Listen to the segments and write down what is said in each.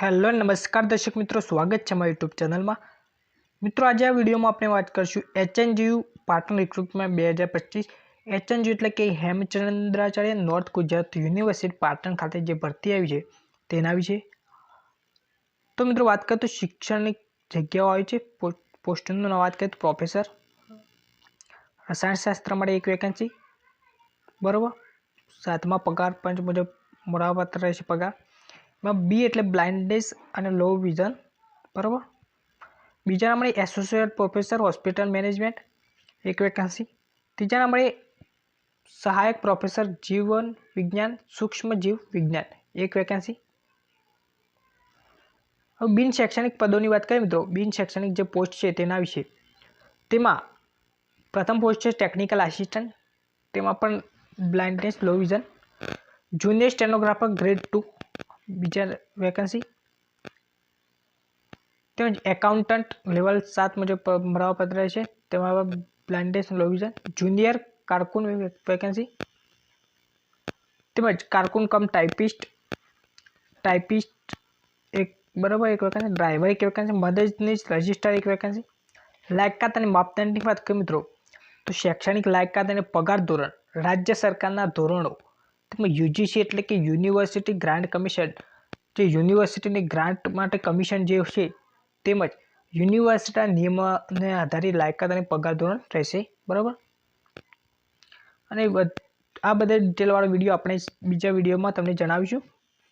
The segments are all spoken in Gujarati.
હેલો, નમસ્કાર દર્શક મિત્રો, સ્વાગત છે મારી યુટ્યુબ ચેનલમાં. મિત્રો, આજે આ વિડીયોમાં આપણે વાત કરીશું એચએનજીયુ પાટણ રિક્રુટમેન્ટ બે હજાર પચીસ. એચએનજીયુ એટલે કે હેમચંદ્રાચાર્ય નોર્થ ગુજરાત યુનિવર્સિટી પાટણ ખાતે જે ભરતી આવી છે, તેના વિશે. તો મિત્રો, વાત કરીએ તો શિક્ષણની જગ્યાઓ આવી છે. પોસ્ટનું વાત કરીએ તો પ્રોફેસર રસાયણશાસ્ત્ર માટે એક વેકેન્સી બરાબર? સાતમા પગાર પંચ મુજબ મળવાપાત્ર રહેશે પગાર. એમાં બી એટલે બ્લાઇન્ડનેસ અને લો વિઝન બરાબર? બીજા નંબરે એસોસિએટ પ્રોફેસર હોસ્પિટલ મેનેજમેન્ટ એક વેકન્સી ત્રીજા નંબરે સહાયક પ્રોફેસર જીવન વિજ્ઞાન, સૂક્ષ્મ જીવ વિજ્ઞાન, એક વેકેન્સી હવે બિન શૈક્ષણિક પદોની વાત કરીએ મિત્રો, બિન શૈક્ષણિક જે પોસ્ટ છે તેના વિશે. તેમાં પ્રથમ પોસ્ટ છે ટેકનિકલ આસિસ્ટન્ટ તેમાં પણ blindness low vision junior stenographer grade two બીજા વેકન્સી તેમજ એકાઉન્ટન્ટ લેવલ સાત મુજબ ભરવાપત્ર છે તેમાં બ્લાઇન્ડનેસ લોવિઝન જુનિયર કારકુન વેકેન્સી તેમજ કારકુન કમ ટાઈપિસ્ટ ટાઈપિસ્ટ એક, બરાબર એક વેકન્સી ડ્રાઈવર એક વેકન્સી મદદનીશ રજિસ્ટર એક વેકન્સી લાયકાત અને માપદંડની વાત કરીએ મિત્રો, તો શૈક્ષણિક લાયકાત અને પગાર ધોરણ રાજ્ય સરકારના ધોરણો. તેમાં યુજીસી એટલે કે યુનિવર્સિટી ગ્રાન્ટ કમિશન. જે યુનિવર્સિટીની ગ્રાન્ટ માટે કમિશન જે છે, તેમજ યુનિવર્સિટીના નિયમોને આધારે લાયકાત અને પગાર ધોરણ રહેશે. બરાબર? અને આ બધા ડિટેલવાળો વીડિયો આપણે બીજા વિડીયોમાં તમને જણાવીશું.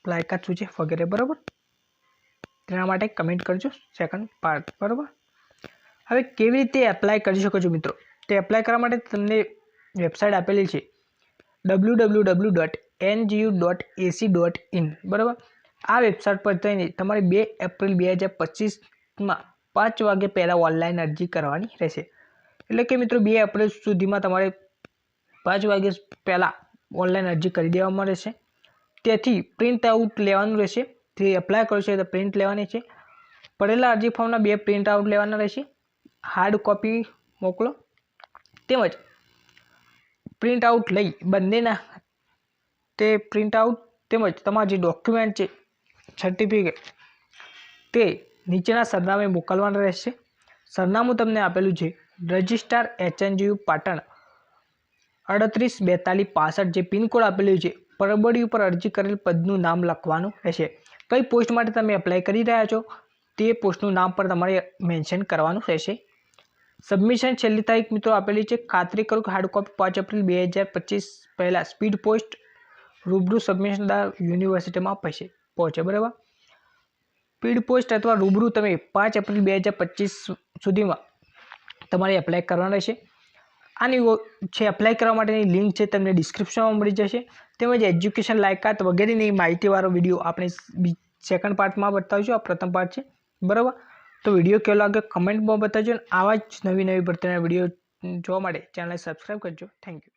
લાયકાત શું છે વગેરે. બરાબર? તેના માટે કમેન્ટ કરજો સેકન્ડ પાર્ટ બરાબર? હવે કેવી રીતે એપ્લાય કરી શકો છો મિત્રો? તે એપ્લાય કરવા માટે તમને વેબસાઇટ આપેલી છે. W W W dot NGU dot AC dot in બરાબર? આ વેબસાઇટ પર જઈને તમારે બે એપ્રિલ બે હજાર પચીસમાં પાંચ વાગે પહેલાં ઓનલાઈન અરજી કરવાની રહેશે. એટલે કે મિત્રો, બે એપ્રિલ સુધીમાં તમારે પાંચ વાગે પહેલાં ઓનલાઈન અરજી કરી દેવામાં રહેશે. તેથી પ્રિન્ટ આઉટ લેવાનું રહેશે. જે એપ્લાય કરો છો તો પ્રિન્ટ લેવાની છે. પડેલા અરજી ફોર્મના બે પ્રિન્ટ આઉટ લેવાના રહેશે. હાર્ડ કોપી મોકલો. તેમજ પ્રિન્ટ આઉટ લઈ બંનેના. તે પ્રિન્ટ આઉટ તેમજ તમારા જે ડોક્યુમેન્ટ છે સર્ટિફિકેટ તે નીચેના સરનામે મોકલવાના રહેશે. સરનામું તમને આપેલું છે, રજિસ્ટ્રાર એચએનજીયુ પાટણ. અડત્રીસ બેતાલીસ પાસઠ જે પિનકોડ આપેલું છે, પરબડી ઉપર અરજી કરેલ પદનું નામ લખવાનું રહેશે. કઈ પોસ્ટ માટે તમે એપ્લાય કરી રહ્યા છો, તે પોસ્ટનું નામ પર તમારે મેન્શન કરવાનું રહેશે. સબમિશન છેલ્લી તારીખ મિત્રો આપેલી છે. ખાતરી કરો કે હાર્ડ પાંચ એપ્રિલ બે હજાર પચીસ પહેલાં સ્પીડ પોસ્ટ રૂબરૂ સબમિશન યુનિવર્સિટીમાં પૈસે પહોંચે, બરાબર? સ્પીડ પોસ્ટ અથવા રૂબરૂ તમે પાંચ એપ્રિલ બે હજાર પચીસ સુધીમાં તમારે એપ્લાય કરવાનું રહેશે. આની છે એપ્લાય કરવા માટેની લિંક છે તમને ડિસ્ક્રિપ્શનમાં મળી જશે. તેમજ એજ્યુકેશન લાયકાત વગેરેની માહિતીવાળો વીડિયો આપણે સેકન્ડ પાર્ટમાં બતાવીશું. આ પ્રથમ પાર્ટ છે. બરાબર? તો વીડિયો કેવો લાગે કમેન્ટમાં બતાવજો અને આવા જ નવી નવી ભરતીના વીડિયો જોવા માટે. ચેનલને સબસ્ક્રાઈબ કરજો. Thank you